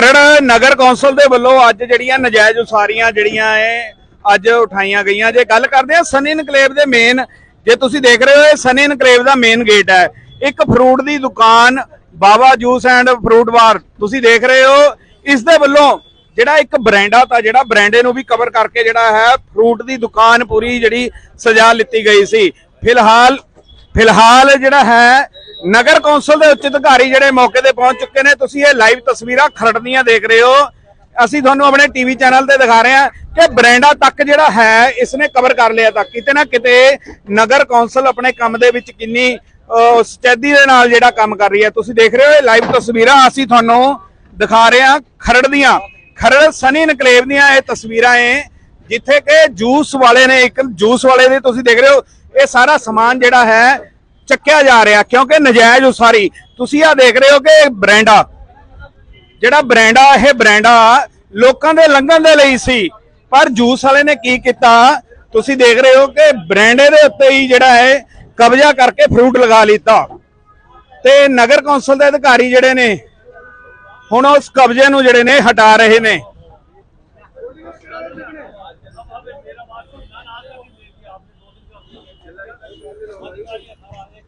ਖਰੜ ਨਗਰ council ਦੇ ਵੱਲੋਂ ਅੱਜ ਜਿਹੜੀਆਂ ਨਜਾਇਜ਼ ਉਸਾਰੀਆਂ ਜਿਹੜੀਆਂ ਐ, ਅੱਜ ਉਠਾਈਆਂ ਗਈਆਂ। ਜੇ ਗੱਲ ਕਰਦੇ ਆ ਸਨੀ ਇਨਕਲੇਵ ਦੇ ਮੇਨ ਜੇ ਤੁਸੀਂ ਦੇਖ ਰਹੇ ਹੋ ਇਹ ਸਨੀ ਇਨਕਲੇਵ ਦਾ ਮੇਨ ਗੇਟ ਹੈ। ਇੱਕ ਫਰੂਟ ਦੀ ਦੁਕਾਨ, Bawa juice and fruit bar ਤੁਸੀਂ ਦੇਖ ਰਹੇ ਹੋ, ਇਸ ਦੇ ਵੱਲੋਂ ਜਿਹੜਾ ਇੱਕ ਬ੍ਰਾਂਡਾ ਤਾਂ ਜਿਹੜਾ ਬ੍ਰਾਂਡੇ ਨੂੰ ਵੀ ਕਵਰ ਕਰਕੇ ਜਿਹੜਾ ਹੈ ਫਰੂਟ ਦੀ ਦੁਕਾਨ ਪੂਰੀ ਜਿਹੜੀ ਸਜਾ ਲਿੱਤੀ ਗਈ ਸੀ। ਫਿਲਹਾਲ ਫਿਲਹਾਲ ਜਿਹੜਾ ਹੈ ਨਗਰ ਕੌਂਸਲ ਦੇ ਉੱਚ ਅਧਿਕਾਰੀ ਜਿਹੜੇ ਮੌਕੇ ਤੇ ਪਹੁੰਚ ਚੁੱਕੇ ਨੇ ਤੁਸੀਂ ਇਹ ਲਾਈਵ ਤਸਵੀਰਾਂ ਖਰੜ ਦੀਆਂ ਦੇਖ ਰਹੇ ਹੋ। ਅਸੀਂ ਤੁਹਾਨੂੰ ਆਪਣੇ ਟੀਵੀ ਚੈਨਲ ਤੇ ਦਿਖਾ ਰਹੇ ਹਾਂ ਕਿ ਬ੍ਰਾਂਡਾ ਤੱਕ ਜਿਹੜਾ ਹੈ ਇਸਨੇ ਕਵਰ ਕਰ ਲਿਆ ਤਾਂ ਕਿਤੇ ਨਾ ਕਿਤੇ ਨਗਰ ਕੌਂਸਲ ਆਪਣੇ ਕੰਮ ਦੇ ਵਿੱਚ ਕਿੰਨੀ ਅਹ, ਦੇ ਨਾਲ ਜਿਹੜਾ ਕੰਮ ਕਰ ਰਹੀ ਹੈ। ਤੁਸੀਂ ਦੇਖ ਰਹੇ ਹੋ ਇਹ ਲਾਈਵ ਤਸਵੀਰਾਂ ਅਸੀਂ ਤੁਹਾਨੂੰ ਦਿਖਾ ਰਹੇ ਹਾਂ ਖਰੜ ਦੀਆਂ। ਖਰੜ ਸਨੀ ਨਕਲੇਵ ਦੀਆਂ ਇਹ ਤਸਵੀਰਾਂ ਏ ਜਿੱਥੇ ਕਿ ਜੂਸ ਵਾਲੇ ਨੇ ਇੱਕ ਜੂਸ ਵਾਲੇ ਦੇ ਤੁਸੀਂ ਦੇਖ ਰਹੇ ਹੋ ਇਹ ਸਾਰਾ ਸਮਾਨ ਜਿਹੜਾ ਹੈ ਚੱਕਿਆ ਜਾ ਰਿਹਾ, ਕਿਉਂਕਿ ਨਜਾਇਜ਼ ਉਸਾਰੀ। ਤੁਸੀਂ ਆ ਦੇਖ ਰਹੇ ਹੋ ਕਿ ਬ੍ਰੈਂਡਾ, ਜਿਹੜਾ ਬ੍ਰਾਂਡਾ, ਇਹ ਬ੍ਰਾਂਡਾ ਲੋਕਾਂ ਦੇ ਲੰਘਣ ਦੇ ਲਈ ਸੀ। ਪਰ ਜੂਸ ਵਾਲੇ ਨੇ ਕੀ ਕੀਤਾ? ਤੁਸੀਂ ਦੇਖ ਰਹੇ ਹੋ ਕਿ ਬ੍ਰੈਂਡੇ ਦੇ ਉੱਤੇ ਹੀ ਜਿਹੜਾ ਹੈ ਕਬਜ਼ਾ ਕਰਕੇ ਫਰੂਟ ਲਗਾ ਲਿੱਤਾ। ਤੇ ਨਗਰ ਕੌਂਸਲ ਦੇ ਅਧਿਕਾਰੀ ਜਿਹੜੇ ਨੇ, ਹੁਣ ਉਸ ਕਬਜ਼ੇ ਨੂੰ ਜਿਹੜੇ ਨੇ ਹਟਾ ਰਹੇ ਨੇ। Semakin.